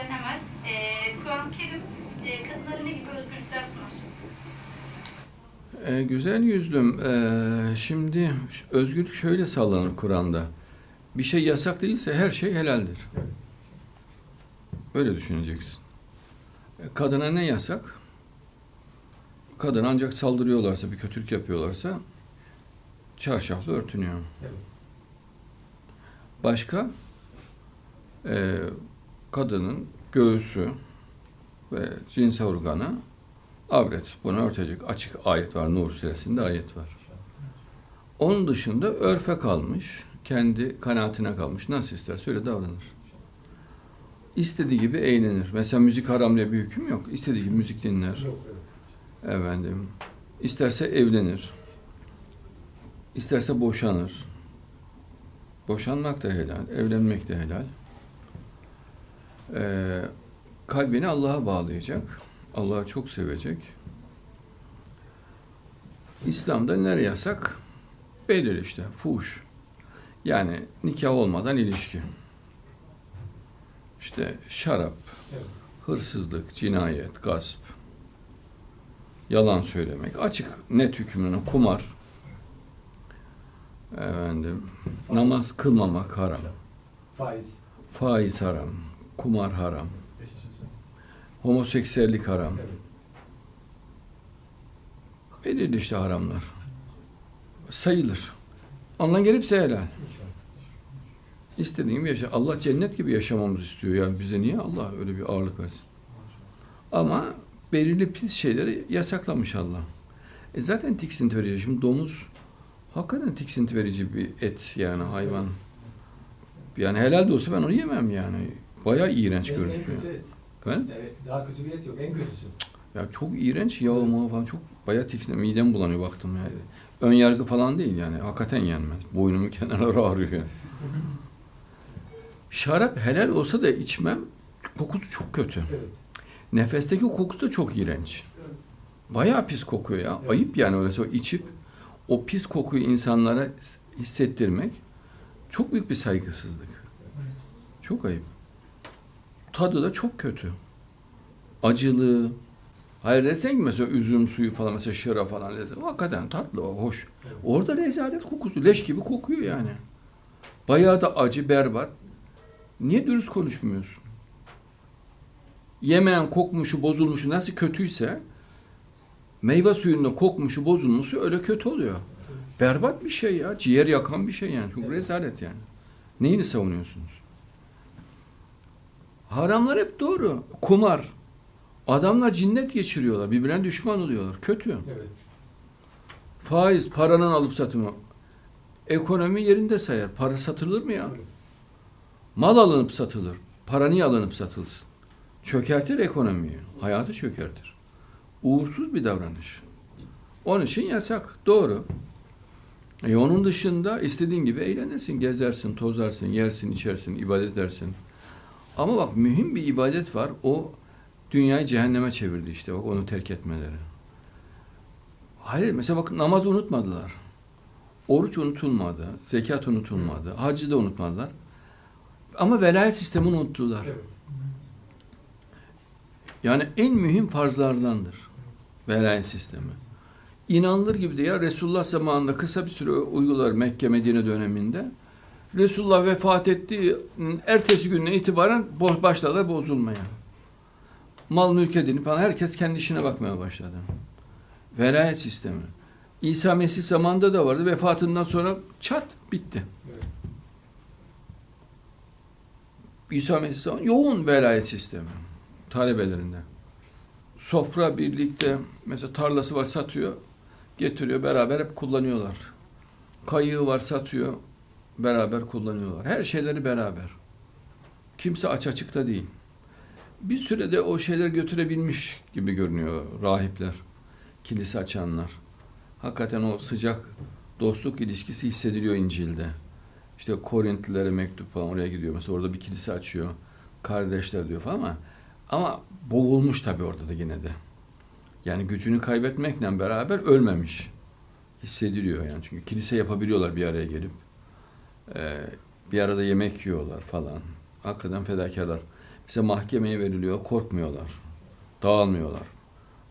şeyden evvel e, Kur'an-ı Kerim e, kadınlara ne gibi özgürlükler sunar? E, güzel yüzlüm. E, şimdi özgürlük şöyle sağlanır Kur'an'da. Bir şey yasak değilse her şey helaldir. Böyle düşüneceksin. E, kadına ne yasak? Kadın ancak saldırıyorlarsa, bir kötülük yapıyorlarsa çarşafla örtünüyor. Evet. Başka? E, kadının göğsü ve cinsel organı avret. Bunu örtecek açık ayet var. Nur suresinde ayet var. Onun dışında örfe kalmış, kendi kanaatine kalmış. Nasıl isterse öyle davranır. İstediği gibi eğlenir. Mesela müzik haram diye bir hüküm yok. İstediği gibi müzik dinler. Efendim, isterse evlenir. İsterse boşanır. Boşanmak da helal, evlenmek de helal. Ee, kalbini Allah'a bağlayacak. Allah'ı çok sevecek. İslam'da nereye yasak? Belirli işte, fuhuş. Yani nikah olmadan ilişki. İşte şarap, hırsızlık, cinayet, gasp, yalan söylemek, açık net hükmünü kumar, efendim, namaz kılmamak haram, Faiz. faiz haram, kumar haram, homoseksüellik haram. Belirli işte haramlar. Sayılır. Ondan gelip helal. Gibi yaşa. Allah cennet gibi yaşamamızı istiyor. Yani bize niye Allah öyle bir ağırlık versin? Ama belirli pis şeyleri yasaklamış Allah. E zaten tiksinti verici. Şimdi domuz hakikaten tiksinti verici bir et yani hayvan. Yani helal de olsa ben onu yemem yani. Bayağı iğrenç En, en görünüyor. kötü et. Efendim? Evet, daha kötü bir et yok. En kötüsü. Ya çok iğrenç yağ mağı falan çok bayağı tiksinti. Midem bulanıyor baktım yani. Ön yargı falan değil yani. Hakikaten yenmez. Boynumun kenarları ağrıyor yani. Şarap helal olsa da içmem. Kokusu çok kötü. Evet. Nefesteki kokusu da çok iğrenç. Bayağı pis kokuyor ya. Evet. Ayıp yani öyleyse o içip o pis kokuyu insanlara hissettirmek çok büyük bir saygısızlık. Çok ayıp. Tadı da çok kötü. Acılı. Hayır desen ki mesela üzüm suyu falan mesela şıra falan desen, hakikaten tatlı, hoş. Evet. Orada rezalet kokusu, leş gibi kokuyor yani. Bayağı da acı, berbat. Niye dürüst konuşmuyorsun? Yemeğin kokmuşu, bozulmuşu nasıl kötüyse meyve suyunda kokmuşu, bozulmuşu öyle kötü oluyor. Berbat bir şey ya. Ciğer yakan bir şey yani. Çok rezalet yani. Neyini savunuyorsunuz? Haramlar hep doğru. Kumar. Adamlar cinnet geçiriyorlar. Birbirine düşman oluyorlar. Kötü. Evet. Faiz, paranın alıp satımı. Ekonomi yerinde sayar. Para satılır mı ya? Evet. Mal alınıp satılır. Para niye alınıp satılsın? Çökertir ekonomiyi. Hayatı çökertir. Uğursuz bir davranış. Onun için yasak. Doğru. E onun dışında istediğin gibi eğlenirsin, gezersin, tozarsın, yersin, içersin, ibadet edersin. Ama bak mühim bir ibadet var. O dünyayı cehenneme çevirdi işte. Bak onu terk etmeleri. Hayır mesela bak namaz unutmadılar. Oruç unutulmadı. Zekat unutulmadı. Hacı da unutmadılar. Ama velayet sistemini unuttular. Evet. Yani en mühim farzlardandır. Velayet sistemi. İnanılır gibi de ya Resulullah zamanında kısa bir süre uygular Mekke Medine döneminde. Resulullah vefat ettiği ertesi gününe itibaren başladılar bozulmaya. Mal mülk edinip falan herkes kendi işine bakmaya başladı. Velayet sistemi. İsa Mesih zamanında da vardı. Vefatından sonra çat bitti. Evet. İsa Mesih zamanı yoğun velayet sistemi talebelerinde. Sofra birlikte mesela tarlası var satıyor, getiriyor beraber hep kullanıyorlar. Kayığı var satıyor, beraber kullanıyorlar. Her şeyleri beraber. Kimse aç açıkta değil. Bir sürede o şeyleri götürebilmiş gibi görünüyor rahipler, kilise açanlar. Hakikaten o sıcak dostluk ilişkisi hissediliyor İncil'de. İşte Korintlilere mektup falan oraya gidiyor. Mesela orada bir kilise açıyor. Kardeşler diyor falan ama ama boğulmuş tabii orada da yine de. Yani gücünü kaybetmekle beraber ölmemiş. Hissediliyor yani. Çünkü kilise yapabiliyorlar bir araya gelip. Ee, bir arada yemek yiyorlar falan. Hakikaten fedakarlar. Size mahkemeye veriliyor, korkmuyorlar. Dağılmıyorlar.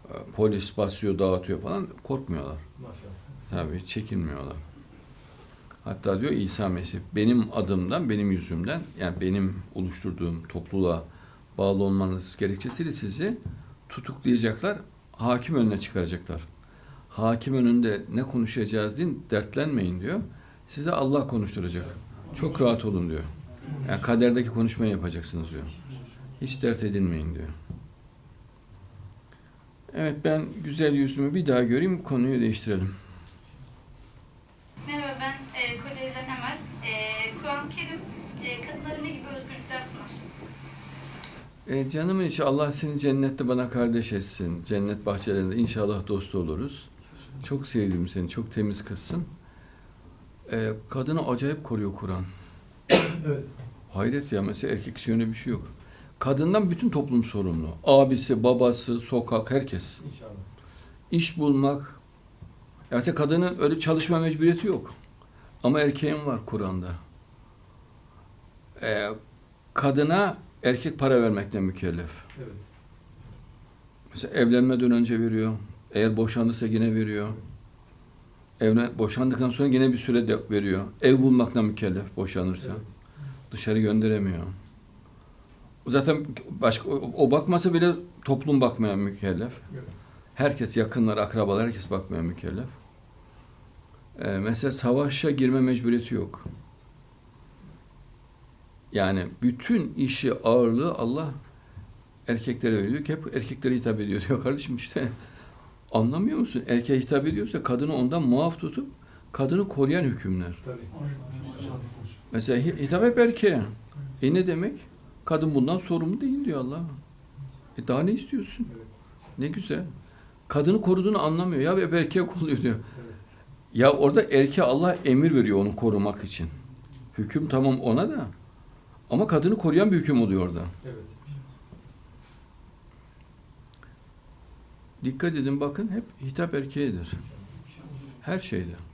Ee, Polis basıyor, dağıtıyor falan, korkmuyorlar. Maşallah. Tabii çekinmiyorlar. Hatta diyor İsa Mesih benim adımdan, benim yüzümden yani benim oluşturduğum topluluğa bağlı olmanız gerekçesiyle sizi tutuklayacaklar, hakim önüne çıkaracaklar. Hakim önünde ne konuşacağız deyin, dertlenmeyin diyor. Size Allah konuşturacak. Çok rahat olun diyor. Yani kaderdeki konuşmayı yapacaksınız diyor. Hiç dert edinmeyin diyor. Evet ben güzel yüzümü bir daha göreyim konuyu değiştirelim. Merhaba ben e, Kocaeli'den Emel. E, Kur'an-ı Kerim e, kadınlara ne gibi özgürlükler sunar? E, canımın içi Allah seni cennette bana kardeş etsin. Cennet bahçelerinde inşallah dost oluruz. Çok sevdim seni. Çok temiz kızsın. E, kadını acayip koruyor Kur'an. Evet. Hayret ya mesela erkek için öyle bir şey yok. Kadından bütün toplum sorumlu. Abisi, babası, sokak, herkes. İnşallah. İş bulmak. Ya mesela kadının öyle çalışma mecburiyeti yok. Ama erkeğin var Kur'an'da. E, kadına erkek para vermekle mükellef. Evet. Mesela evlenmeden önce veriyor. Eğer boşanırsa yine veriyor. Evlen, boşandıktan sonra yine bir süre de veriyor. Ev bulmakla mükellef boşanırsa. Evet. Dışarı gönderemiyor. Zaten başka o, bakmasa bile toplum bakmaya mükellef. Evet. Herkes yakınlar, akrabalar herkes bakmaya mükellef. Ee, mesela savaşa girme mecburiyeti yok. Yani bütün işi ağırlığı Allah erkeklere veriyor ki hep erkeklere hitap ediyor diyor kardeşim işte. Anlamıyor musun? Erkeğe hitap ediyorsa kadını ondan muaf tutup kadını koruyan hükümler. Tabii. Mesela hi- hitap hep erkeğe. E ne demek? Kadın bundan sorumlu değil diyor Allah. E daha ne istiyorsun? Evet. Ne güzel. Kadını koruduğunu anlamıyor. Ya hep erkeğe kolluyor diyor. Evet. Ya orada erkeğe Allah emir veriyor onu korumak için. Hüküm tamam ona da. Ama kadını koruyan bir hüküm oluyor orada. Evet. Dikkat edin bakın hep hitap erkeğedir. Her şeyde.